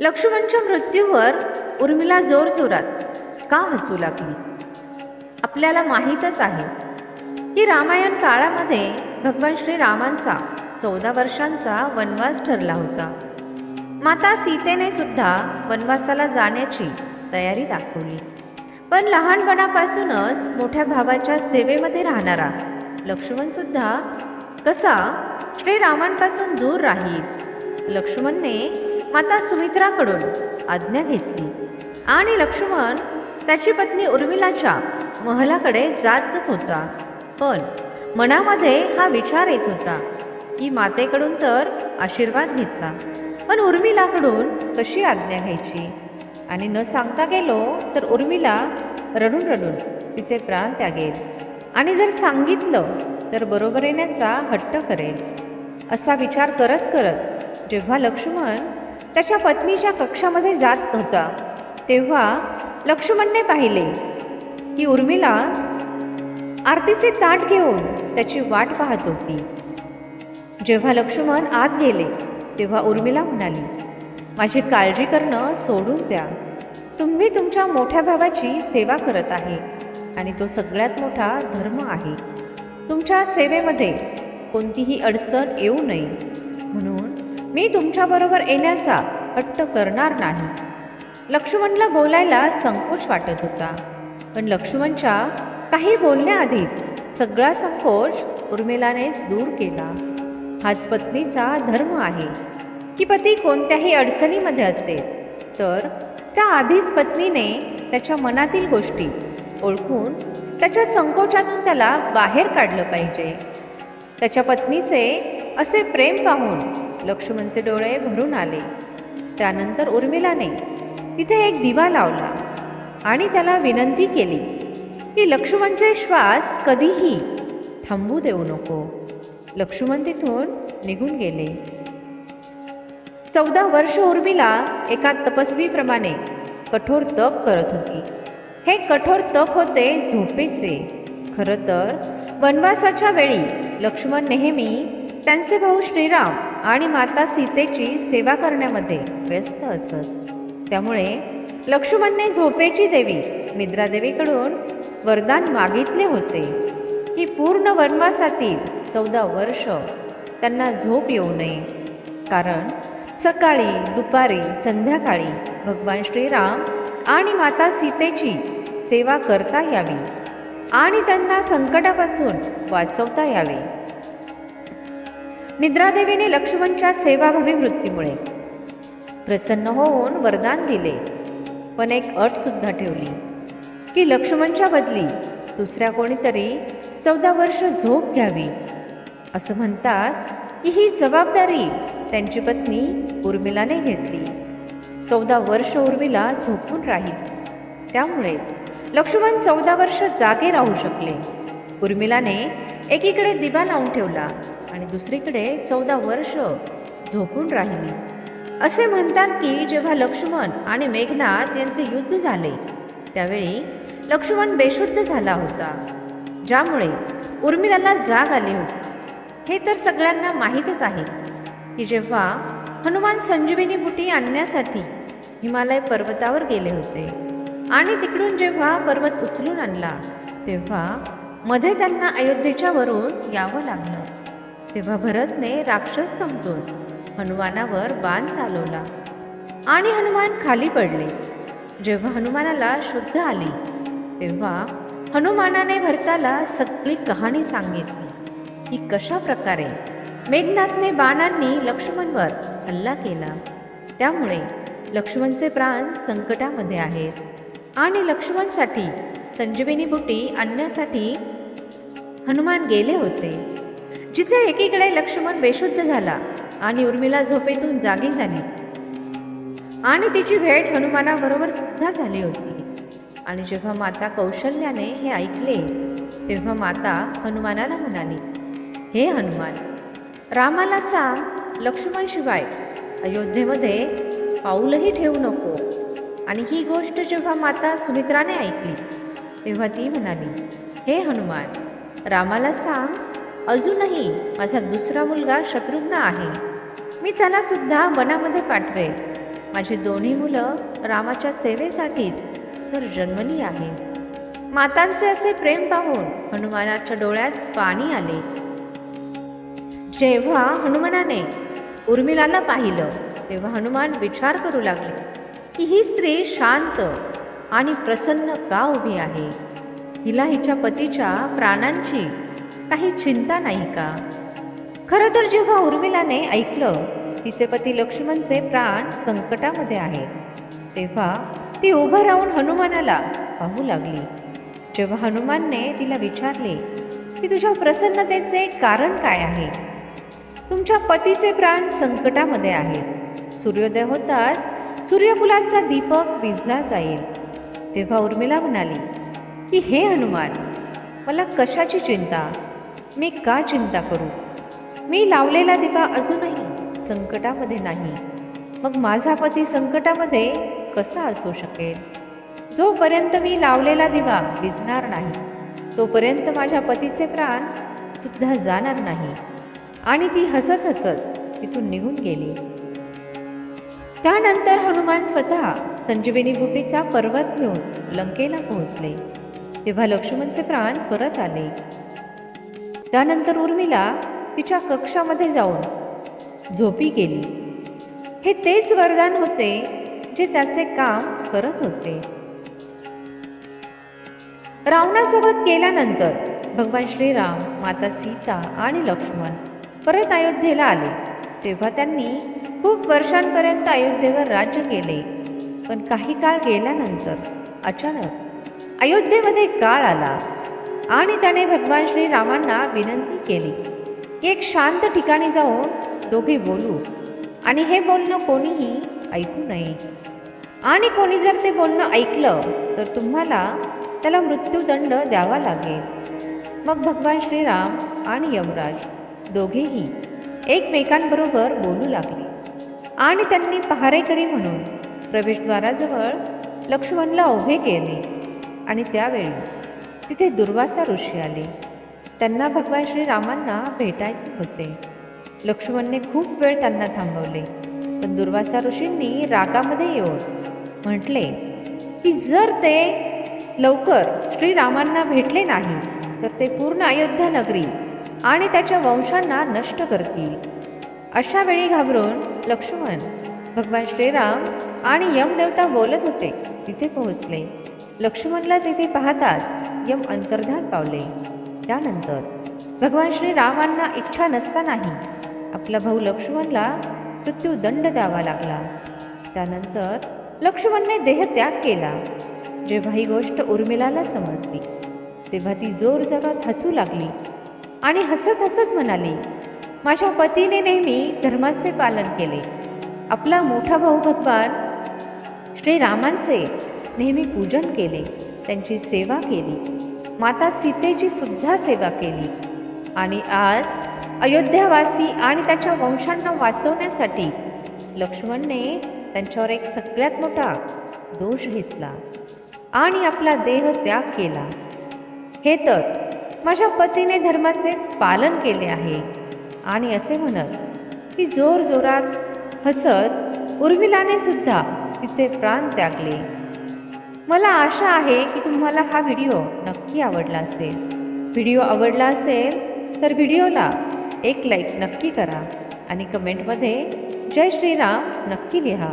लक्ष्मणच्या मृत्यूवर उर्मिला जोरजोरात का हसू लागली? आपल्याला माहीतच आहे. की रामायण काळामध्ये भगवान श्रीरामांचा चौदा वर्षांचा वनवास ठरला होता. माता सीतेने सुद्धा वनवासाला जाण्याची तयारी दाखवली. पण लहानपणापासूनच मोठ्या भावाच्या सेवेमध्ये राहणारा लक्ष्मण सुद्धा कसा श्रीरामांपासून दूर राहील? लक्ष्मणने माता सुमित्राकडून आज्ञा घेतली. आणि लक्ष्मण त्याची पत्नी उर्मिलाच्या महलाकडे जातच होता पण मनामध्ये हा विचार येत होता की मातेकडून तर आशीर्वाद घेतला. पण उर्मिलाकडून कशी आज्ञा घ्यायची? आणि न सांगता गेलो तर उर्मिला रडून रडून तिचे प्राण त्यागेल. आणि जर सांगितलं तर बरोबर येण्याचा हट्ट करेल. असा विचार करत करत जेव्हा लक्ष्मण त्याच्या पत्नीच्या कक्षामध्ये जात होता तेव्हा लक्ष्मणने पाहिले की उर्मिला आरतीचे ताट घेऊन त्याची वाट पाहत होती. जेव्हा लक्ष्मण आत गेले तेव्हा उर्मिला म्हणाली माझी काळजी करणं सोडून द्या. तुम्ही तुमच्या मोठ्या भावाची सेवा करत आहे आणि तो सगळ्यात मोठा धर्म आहे. तुमच्या सेवेमध्ये कोणतीही अडचण येऊ नये म्हणून मी तुमच्याबरोबर येण्याचा हट्ट करणार नाही. लक्ष्मणला बोलायला संकोच वाटत होता. पण लक्ष्मणच्या काही बोलण्याआधीच सगळा संकोच उर्मिलानेच दूर केला. हाच पत्नीचा धर्म आहे. की पती कोणत्याही अडचणीमध्ये असेल तर त्या आधीच पत्नीने त्याच्या मनातील गोष्टी ओळखून त्याच्या संकोचातून त्याला बाहेर काढलं पाहिजे. त्याच्या पत्नीचे असे प्रेम पाहून लक्ष्मणचे डोळे भरून आले. त्यानंतर उर्मिलाने तिथे एक दिवा लावला आणि त्याला विनंती केली की लक्ष्मणचे श्वास कधीही थांबू देऊ नको. लक्ष्मण तिथून निघून गेले. चौदा वर्ष उर्मिला एका तपस्वीप्रमाणे कठोर तप करत होती. हे कठोर तप होते झोपेचे. खरं तर वनवासाच्या वेळी लक्ष्मण नेहमी त्यांचे भाऊ श्रीराम आणि माता सीतेची सेवा करण्यामध्ये व्यस्त असत. त्यामुळे लक्ष्मणने झोपेची देवी निद्रादेवीकडून वरदान मागितले होते. की पूर्ण वनवासातील चौदा वर्ष त्यांना झोप येऊ नये. कारण सकाळी दुपारी संध्याकाळी भगवान श्रीराम आणि माता सीतेची सेवा करता यावी आणि त्यांना संकटापासून वाचवता यावे. निद्रादेवीने लक्ष्मणच्या सेवाभावी वृत्तीमुळे प्रसन्न होऊन वरदान दिले. पण एक अटसुद्धा ठेवली की लक्ष्मणच्या बदली दुसऱ्या कोणीतरी चौदा वर्ष झोप घ्यावी. असं म्हणतात की ही जबाबदारी त्यांची पत्नी उर्मिलाने घेतली. चौदा वर्ष उर्मिला झोपून राहील. त्यामुळेच लक्ष्मण चौदा वर्ष जागे राहू शकले. उर्मिलाने एकीकडे दिवा लावून ठेवला आणि दुसरीकडे चौदा वर्ष झोपून राहिली. असे म्हणतात की जेव्हा लक्ष्मण आणि मेघनाथ यांचे युद्ध झाले त्यावेळी लक्ष्मण बेशुद्ध झाला होता ज्यामुळे उर्मिलाला जाग आली होती. हे तर सगळ्यांना माहीतच आहे की जेव्हा हनुमान संजीवनी बुटी आणण्यासाठी हिमालय पर्वतावर गेले होते आणि तिकडून जेव्हा पर्वत उचलून आणला तेव्हा मध्ये त्यांना अयोध्येच्या वरून यावं लागलं. तेव्हा भरतने राक्षस समजून हनुमानावर बाण चालवला आणि हनुमान खाली पडले. जेव्हा हनुमानाला शुद्ध आली तेव्हा हनुमानाने भरताला सगळी कहाणी सांगितली. की कशा प्रकारे? मेघनाथने बाणांनी लक्ष्मणवर हल्ला केला. त्यामुळे लक्ष्मणचे प्राण संकटामध्ये आहेत आणि लक्ष्मणसाठी संजीवनी बुटी आणण्यासाठी हनुमान गेले होते. जिथे एकीकडे लक्ष्मण बेशुद्ध झाला आणि उर्मिला झोपेतून जागी झाली. आणि तिची भेट हनुमानाबरोबर सुद्धा झाली होती. आणि जेव्हा माता कौशल्याने हे ऐकले तेव्हा माता हनुमानाला म्हणाली हे हनुमान रामाला सांग लक्ष्मणशिवाय अयोध्येमध्ये पाऊलही ठेवू नको. आणि ही गोष्ट जेव्हा माता सुमित्राने ऐकली तेव्हा ती म्हणाली हे हनुमान रामाला सांग अजूनही माझा दुसरा मुलगा शत्रुघ्न आहे. मी त्याला सुद्धा वनामध्ये पाठवेल माझी दोन्ही मुलं रामाच्या सेवेसाठीच तर जन्मली आहेत. मातांचे असे प्रेम पाहून हनुमानाच्या डोळ्यात पाणी आले. जेव्हा हनुमानाने उर्मिलाला पाहिलं तेव्हा हनुमान विचार करू लागले की ही स्त्री शांत आणि प्रसन्न का उभी आहे? हिला हिच्या पतीच्या प्राणांची काही चिंता नाही का? खरं तर जेव्हा उर्मिलाने ऐकलं तिचे पती लक्ष्मणचे प्राण संकटामध्ये आहेत तेव्हा ती उभं राहून हनुमानाला पाहू लागली. जेव्हा हनुमानने तिला विचारले की तुझ्या प्रसन्नतेचे कारण काय आहे? तुमच्या पतीचे प्राण संकटामध्ये आहेत सूर्योदय होताच सूर्यफुलाचा दीपक विजला जाईल. तेव्हा उर्मिला म्हणाली की हे हनुमान मला कशाची चिंता? मी का चिंता करू? मी लावलेला दिवा अजूनही संकटामध्ये नाही. मग माझा पती संकटामध्ये कसा असू शकेल? जोपर्यंत मी लावलेला दिवा विझणार नाही तोपर्यंत माझ्या पतीचे प्राण सुद्धा जाणार नाही आणि ती हसत हसत तिथून निघून गेली. त्यानंतर हनुमान स्वतः संजीवनी बुटीचा पर्वत घेऊन लंकेला पोहोचले. तेव्हा लक्ष्मणचे प्राण परत आले. त्यानंतर उर्मिला तिच्या कक्षामध्ये जाऊन झोपी गेली. हे तेच वरदान होते जे त्याचे काम करत होते. रावणासोबत केल्यानंतर भगवान श्रीराम माता सीता आणि लक्ष्मण परत अयोध्येला आले. तेव्हा त्यांनी खूप वर्षांपर्यंत अयोध्येवर राज्य केले. पण काही काळ गेल्यानंतर अचानक अयोध्येमध्ये काळ आला. आणि त्याने भगवान श्रीरामांना विनंती केली की एक शांत ठिकाणी जाऊन दोघे बोलू. आणि हे बोलणं कोणीही ऐकू नये. आणि कोणी जर ते बोलणं ऐकलं तर तुम्हाला त्याला मृत्यूदंड द्यावा लागेल. मग भगवान श्रीराम आणि यमराज दोघेही एकमेकांबरोबर बोलू लागले. आणि त्यांनी पहारेकरी म्हणून प्रवेशद्वाराजवळ लक्ष्मणला उभे केले. आणि त्यावेळी तिथे दुर्वासा ऋषी आले. त्यांना भगवान श्रीरामांना भेटायचे होते. लक्ष्मणने खूप वेळ त्यांना थांबवले. पण दुर्वासा ऋषींनी रागामध्ये येऊन म्हटले की जर ते लवकर श्रीरामांना भेटले नाही तर ते पूर्ण अयोध्या नगरी आणि त्याच्या वंशांना नष्ट करतील. अशा वेळी घाबरून लक्ष्मण भगवान श्रीराम आणि यमदेवता बोलत होते. तिथे पोहोचले. लक्ष्मणला तिथे पाहताच यम अंतर्धान पावले. त्यानंतर भगवान श्रीरामांना इच्छा नसतानाही आपला भाऊ लक्ष्मणला मृत्यूदंड द्यावा लागला. त्यानंतर लक्ष्मणने देहत्याग केला. जेव्हा ही गोष्ट उर्मिलाला समजली तेव्हा ती जोर जोरात हसू लागली आणि हसत हसत म्हणाली माझ्या पतीने नेहमी धर्माचे पालन केले. आपला मोठा भाऊ भगवान श्रीरामांचे नेहमी पूजन केले. त्यांची सेवा केली. माता सीतेची सुद्धा सेवा केली. आणि आज अयोध्यावासी आणि त्याच्या वंशांना वाचवण्यासाठी लक्ष्मणने त्यांच्यावर एक सगळ्यात मोठा दोष घेतला आणि आपला देह त्याग केला. हे तर माझ्या पतीने धर्माचेच पालन केले आहे. आणि असे म्हणत की जोर जोरात हसत उर्मिलाने सुद्धा तिचे प्राण त्यागले. मला आशा आहे की तुम्हाला हा व्हिडिओ नक्की आवडला असेल. व्हिडिओ आवडला असेल तर व्हिडिओला एक लाईक नक्की करा आणि कमेंटमध्ये जय श्रीराम नक्की लिहा.